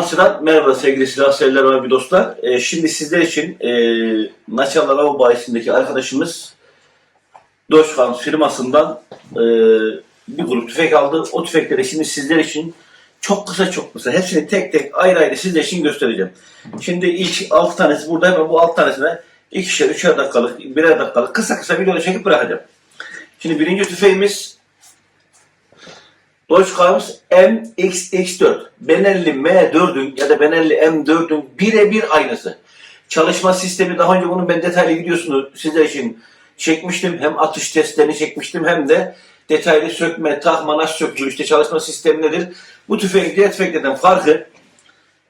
Amasya'dan merhaba sevgili silah severler ve dostlar. Ee, şimdi sizler için e, Naçalar Av Bayisi'ndeki arkadaşımız Doşkan firmasından e, bir grup tüfek aldı. O tüfekleri şimdi sizler için çok kısa çok kısa hepsini tek tek ayrı ayrı sizler için göstereceğim. Şimdi ilk 6 tanesi burada hemen bu 6 tanesine ikişer, üçer dakikalık, birer dakikalık kısa kısa videoda çekip bırakacağım. Şimdi birinci tüfeğimiz Dogecoins MXX4. Benelli M4'ün ya da Benelli M4'ün birebir aynısı. Çalışma sistemi daha önce bunun ben detaylı videosunu sizler için çekmiştim. Hem atış testlerini çekmiştim hem de detaylı sökme, takma, nasıl işte çalışma sistemi nedir. Bu tüfeğin diğer tüfeklerden farkı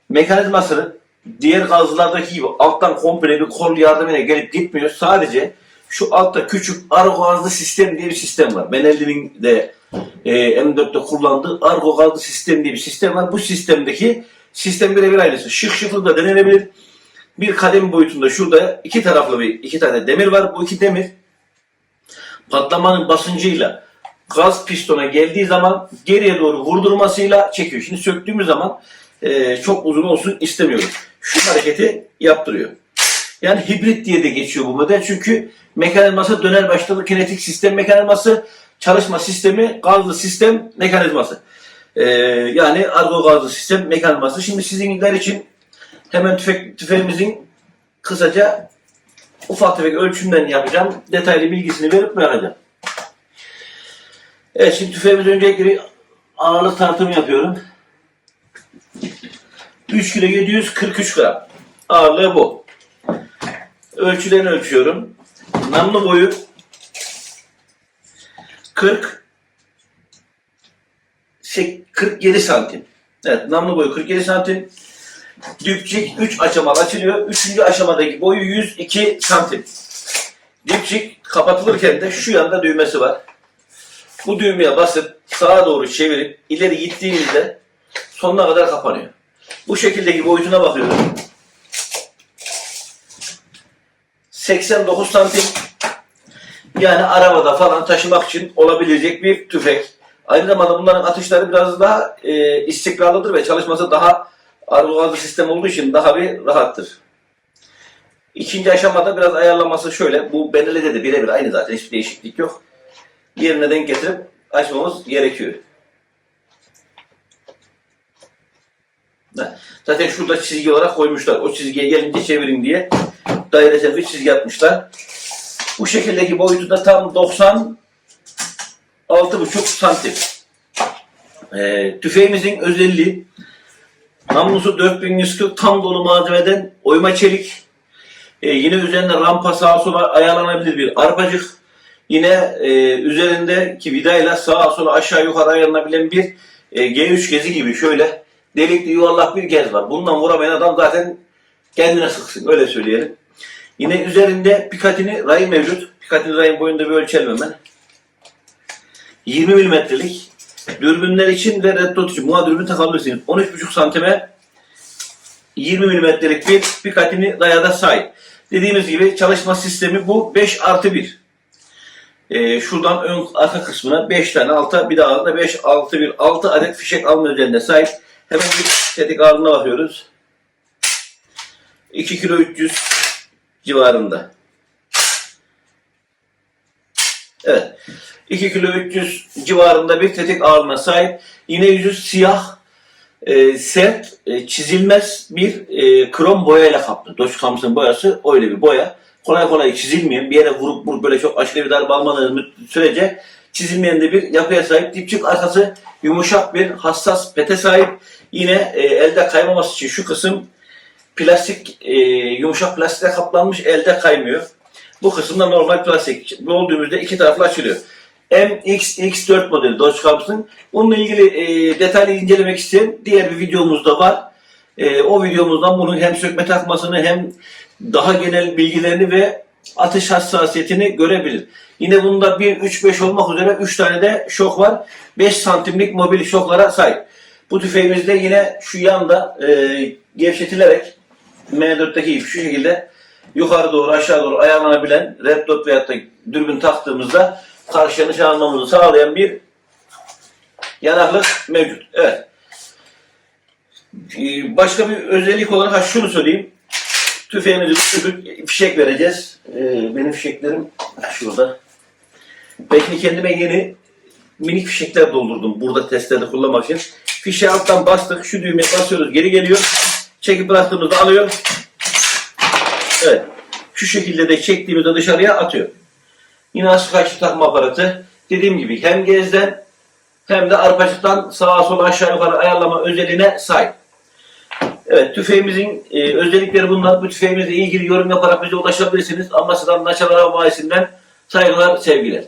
mekanizmasının diğer gazlardaki gibi alttan komple bir kol yardımıyla gelip gitmiyor. Sadece şu altta küçük argo gazlı sistem diye bir sistem var. Benelli'nin de e, M4'te kullandığı argo gazlı sistem diye bir sistem var. Bu sistemdeki sistem birebir aynısı. Şık şıklık da denenebilir. Bir kadem boyutunda şurada iki taraflı bir iki tane demir var. Bu iki demir patlamanın basıncıyla gaz pistona geldiği zaman geriye doğru vurdurmasıyla çekiyor. Şimdi söktüğümüz zaman e, çok uzun olsun istemiyorum. Şu hareketi yaptırıyor. Yani hibrit diye de geçiyor bu model. Çünkü mekanizması döner başladı kinetik sistem mekanizması, çalışma sistemi gazlı sistem mekanizması. Ee, yani argo gazlı sistem mekanizması. Şimdi sizinler için hemen tüfek, tüfeğimizin kısaca ufak tefek ölçümlerini yapacağım. Detaylı bilgisini verip bırakacağım. Evet şimdi tüfeğimiz öncelikle ağırlık tartımı yapıyorum. 3 kilo 743 gram. Ağırlığı bu. Ölçülerini ölçüyorum. Namlu boyu 40 şey, 47 santim. Evet namlu boyu 47 santim. Dipçik 3 aşamalı açılıyor. 3. aşamadaki boyu 102 santim. Dipçik kapatılırken de şu yanda düğmesi var. Bu düğmeye basıp sağa doğru çevirip ileri gittiğinizde sonuna kadar kapanıyor. Bu şekildeki boyutuna bakıyorum. 89 santim. Yani arabada falan taşımak için olabilecek bir tüfek. Aynı zamanda bunların atışları biraz daha e, istikrarlıdır ve çalışması daha argo sistem olduğu için daha bir rahattır. İkinci aşamada biraz ayarlaması şöyle. Bu Benelli'de de birebir aynı zaten. Hiçbir değişiklik yok. Yerine denk getirip açmamız gerekiyor. Zaten şurada çizgi olarak koymuşlar. O çizgiye gelince çevirin diye dairesel bir çizgi yapmışlar. Bu şekildeki boyutu da tam 96,5 santim. Ee, tüfeğimizin özelliği namlusu 4140 tam dolu malzemeden oyma çelik. Ee, yine üzerinde rampa sağa sola ayarlanabilir bir arpacık. Yine e, üzerindeki vidayla sağa sola aşağı yukarı ayarlanabilen bir e, G3 gezi gibi şöyle delikli yuvarlak bir gez var. Bundan vuramayan adam zaten kendine sıksın öyle söyleyelim. Yine üzerinde Picatinny rayı mevcut. Picatinny rayın boyunda bir ölçelim hemen. 20 milimetrelik. Dürbünler için ve red dot için buna dürbün takabilirsiniz. 13,5 santime 20 milimetrelik bir Picatinny raya da sahip. Dediğimiz gibi çalışma sistemi bu 5 artı 1. Ee, şuradan ön arka kısmına 5 tane alta bir daha da 5 6 1 6 adet fişek alma özelliğine sahip. Hemen bir tetik ağırlığına bakıyoruz. 2 kilo 300 civarında. Evet. 2 kilo 300 civarında bir tetik ağırlığına sahip. Yine yüzü siyah, e, sert, e, çizilmez bir e, krom boyayla kaplı. Dodge Thompson boyası öyle bir boya. Kolay kolay çizilmeyen, bir yere vurup vurup böyle çok aşırı bir darbe almadığınız sürece çizilmeyen de bir yapıya sahip. Dipçik arkası yumuşak bir hassas pete sahip. Yine e, elde kaymaması için şu kısım plastik, e, yumuşak plastikle kaplanmış elde kaymıyor. Bu kısımda normal plastik. Doldüğümüzde iki taraflı açılıyor. MXX4 modeli Dodge Thompson. Bununla ilgili e, detaylı incelemek isteyen diğer bir videomuz da var. E, o videomuzdan bunun hem sökme takmasını hem daha genel bilgilerini ve atış hassasiyetini görebilir. Yine bunda 1, 3, 5 olmak üzere 3 tane de şok var. 5 santimlik mobil şoklara sahip. Bu tüfeğimizde yine şu yanda e, gevşetilerek M4'teki gibi şu şekilde yukarı doğru aşağı doğru ayarlanabilen dot veyahut da dürbün taktığımızda karşı nişan almamızı sağlayan bir yanaklık mevcut. Evet. Ee, Başka bir özellik olarak ha şunu söyleyeyim. Tüfeğimizi düşürdük, fişek vereceğiz. Ee, benim fişeklerim şurada. Belki kendime yeni minik fişekler doldurdum burada testlerde kullanmak için. Fişeği alttan bastık, şu düğmeye basıyoruz, geri geliyor. Çekip bıraktığımızda alıyor. Evet. Şu şekilde de çektiğimizde dışarıya atıyor. Yine asıl kaçlı takma aparatı. Dediğim gibi hem gezden hem de arpacıktan sağa sola aşağı yukarı ayarlama özelliğine sahip. Evet tüfeğimizin e, özellikleri bunlar. Bu tüfeğimizle ilgili yorum yaparak bize ulaşabilirsiniz. Amasya'dan Naçalar Hava Bayisi'nden saygılar, sevgiler.